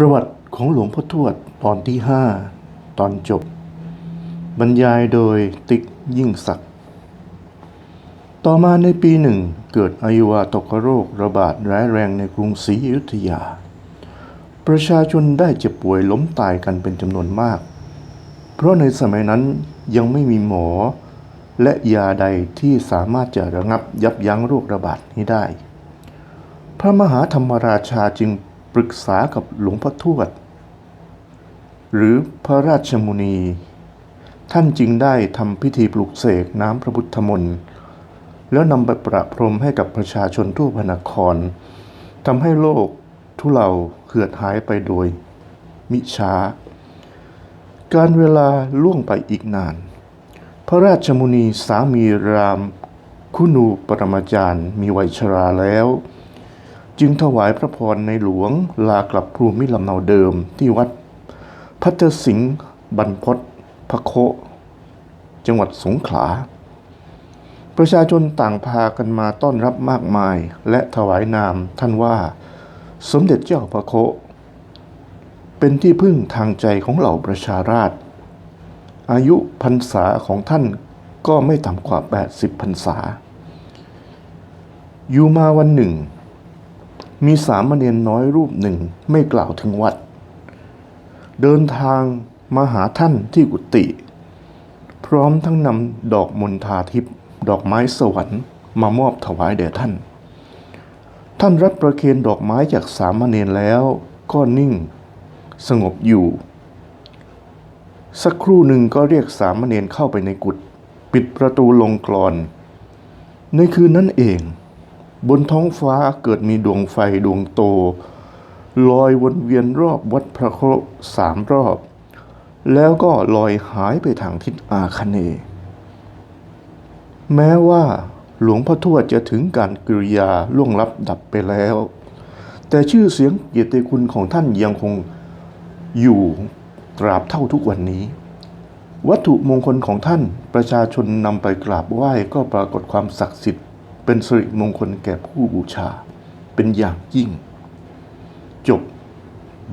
ประวัติของหลวงพ่อทวดตอนที่ 5 ตอนจบ บรรยายโดยติ๊กยิ่งศักดิ์ต่อมาในปีหนึ่งเกิดอายุวาตกโรคระบาดร้ายแรงในกรุงศรีอยุธยา ประชาชนได้เจ็บป่วยล้มตายกันเป็นจำนวนมาก เพราะในสมัยนั้นยังไม่มีหมอ และยาใดที่สามารถจะระงับยับยั้งโรคระบาดนี้ได้ พระมหาธรรมราชาจึง รึกษากับหลวงพ่อทวด หรือพระราชมุนี ท่านจึงได้ทำพิธีปลุกเสกน้ำพระพุทธมนต์แล้วนำไปประพรมให้กับประชาชนทั่วพนครทำให้โลกทุเลาเหือดหายไปโดย มิช้า การเวลาล่วงไปอีกนาน พระราชมุนีสามีราม คุณูปรมาจารย์มีวัยชราแล้ว จึงถวายพระพรในหลวงลากลับภูมิลำเนาเดิมที่วัดพัทสิงห์บรรพตพระโค จังหวัดสงขลา ประชาชนต่างพากันมาต้อนรับมากมายและถวายนามท่านว่า สมเด็จเจ้าพระโค เป็นที่พึ่งทางใจของเหล่าประชาราษฎร์อายุพรรษาของท่านก็ไม่ต่ำกว่า 80พรรษา อยู่มาวันหนึ่ง มีสามเณรน้อยรูปหนึ่งไม่กล่าวถึงวัด เดินทางมาหาท่านที่กุฏิพร้อมทั้งนำดอกมณฑาทิพย์ดอกไม้สวรรค์มามอบถวายแด่ท่าน ท่านรับประเคนดอกไม้จากสามเณรแล้วก็นิ่ง สงบอยู่ สักครู่หนึ่งก็เรียกสามเณรเข้าไปในกุฏปิดประตูลงกรอน ในคืนนั้นเอง บนท้องฟ้าเกิดมีดวงไฟดวงโต ลอยวนเวียนรอบวัดพระโคสามรอบ แล้วก็ลอยหายไปทางทิศอาคเน แม้ว่าหลวงพ่อทวดจะถึงการกริยาล่วงลับดับไปแล้ว แต่ชื่อเสียงเกียรติคุณของท่านยังคงอยู่ตราบเท่าทุกวันนี้ วัตถุมงคลของท่านประชาชนนำไปกราบไหว้ก็ปรากฏความศักดิ์สิทธิ์ เป็นสิริมงคลแก่ผู้บูชา เป็นอย่างยิ่ง จบ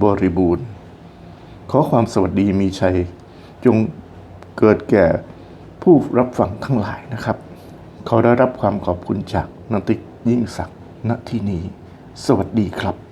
บริบูรณ์ ขอความสวัสดีมีชัย จงเกิดแก่ผู้รับฟังทั้งหลายนะครับ ขอได้รับความขอบคุณจากนติกยิ่งศักดิ์ณที่นี้ สวัสดีครับ